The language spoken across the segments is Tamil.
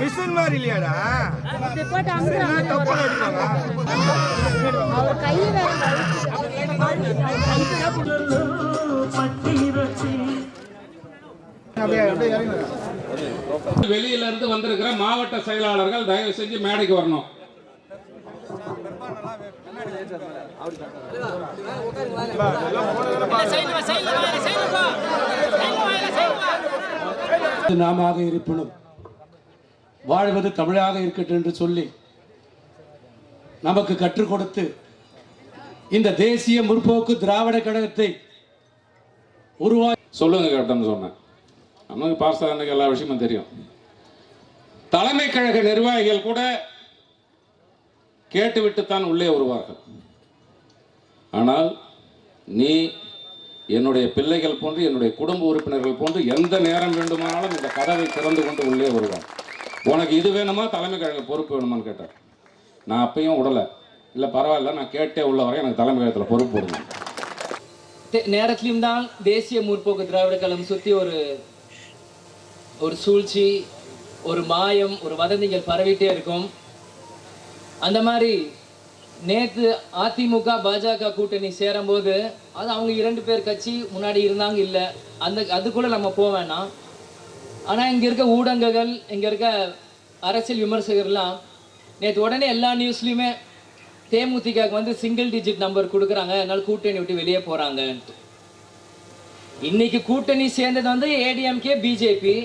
மிஷின் மாதிரி இல்லையாடா? அவர் கை வேற அப்படியே அப்படியே இறங்குங்க வெளியில இருந்து வந்திருக்கிற மாவட்ட செயலாளர்கள் தயவு செஞ்சு மேடைக்கு வரணும். நாமாக இருப்பினும் வாழ்வது தமிழாக இருக்கட்டும் என்று சொல்லி நமக்கு கற்றுக் கொடுத்து இந்த தேசிய முற்போக்கு திராவிட கழகத்தை உருவாய் சொல்லுங்க கேப்டன் சொன்னேன். நமக்கு பாஸ்தானுக்கு எல்லா விஷயமும் தெரியும். தலைமை கழக நிர்வாகிகள் கூட கேட்டுவிட்டுத்தான் உள்ளே வருவார்கள். ஆனால் நீ என்னுடைய பிள்ளைகள் போன்று என்னுடைய குடும்ப உறுப்பினர்கள் போன்று எந்த நேரம் வேண்டுமானாலும் இந்த கதவை திறந்து கொண்டு உள்ளே வருவான். உனக்கு இது வேணுமா? தலைமை கழக பொறுப்பு வேணுமான்னு கேட்டார் நான் அப்பையும் விடலை இல்லை பரவாயில்ல நான் கேட்டே உள்ள வரேன் எனக்கு தலைமை கழகத்தில் பொறுப்பு போடுங்க தே- நேரத்திலும் தான் தேசிய முற்போக்கு திராவிட கழகம் சுற்றி ஒரு ஒரு சூழ்ச்சி ஒரு மாயம் ஒரு வதந்திகள் பரவிட்டே இருக்கும். அந்த மாதிரி நேற்று அதிமுக பாஜக கூட்டணி சேரும்போது அது அவங்க இரண்டு பேர் கட்சி முன்னாடி இருந்தாங்க இல்லை. அந்த அதுக்குள்ளே நம்ம போக வேணாம். ஆனால் இங்கே இருக்க ஊடகங்கள் இங்கே இருக்க அரசியல் விமர்சகர்லாம் நேற்று உடனே எல்லா நியூஸ்லையுமே தேமுதிகவுக்கு வந்து சிங்கிள் டிஜிட் நம்பர் கொடுக்குறாங்க. அதனால கூட்டணி விட்டு வெளியே போகிறாங்கன்ட்டு இன்னைக்கு கூட்டணி சேர்ந்தது வந்து ஏடிஎம்கே பிஜேபி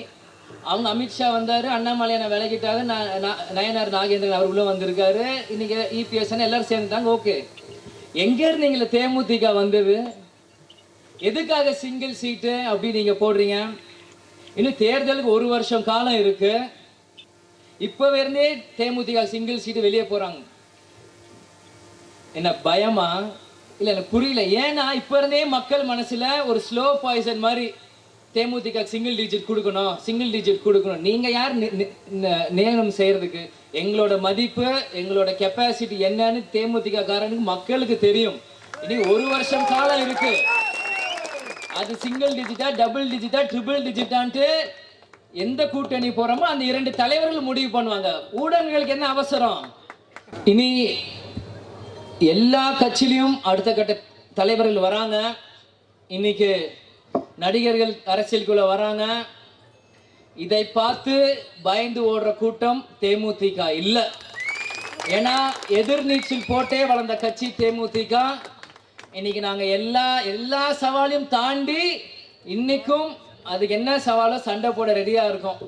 அவங்க அமித்ஷா வந்தாரு அண்ணாமலையான விலகிட்டாரு ந- நயனார் நாகேந்திரன் அவர் உள்ள வந்திருக்காரு. இன்னைக்கு இபிஎஸ் எல்லாரும் சேர்ந்துட்டாங்க. ஓகே. எங்க இருந்தீங்களே தேமுதிக வந்தது? எதுக்காக சிங்கிள் சீட்டு அப்படி நீங்க போடுறீங்க? இன்னும் தேர்தலுக்கு ஒரு வருஷம் காலம் இருக்கு. இப்ப இருந்தே தேமுதிக சிங்கிள் சீட்டு வெளியே போறாங்க. என்ன பயமா? இல்லை எனக்கு புரியல. ஏன்னா இப்போ இருந்தே மக்கள் மனசுல ஒரு ஸ்லோ பாய்சன் மாதிரி தேமுதிக சிங்கிள் டிஜிட் கொடுக்கணும் சிங்கிள் டிஜிட் கொடுக்கணும். நீங்க யார் நி- நியமனம் செய்யறதுக்கு? எங்களோட மதிப்பு எங்களோட கெப்பாசிட்டி என்னன்னு தேமுதிக காரனுக்கு மக்களுக்கு தெரியும். இனி ஒரு வருஷம் காலம் இருக்கு. அது சிங்கிள் டிஜிட்டா டபுள் டிஜிட்டா ட்ரிபிள் டிஜிட்டான்ட்டு எந்த கூட்டணி போறோமோ அந்த இரண்டு தலைவர்கள் முடிவு பண்ணுவாங்க. ஊடகங்களுக்கு என்ன அவசரம்? இனி எல்லா கட்சியிலையும் அடுத்த கட்ட தலைவர்கள் வராங்க. இன்னைக்கு நடிகர்கள் அரசியலுக்குள்ள வராங்க. இதை பார்த்து பயந்து ஓடுற கூட்டம் தேமுதிக இல்லை. ஏன்னா எதிர்நீச்சல் போட்டே வளர்ந்த கட்சி தேமுதிக. இன்னைக்கு நாங்கள் எல்லா எல்லா சவாலையும் தாண்டி இன்னைக்கும் அதுக்கு என்ன சவாலோ சண்டை போட ரெடியாக இருக்கோம்.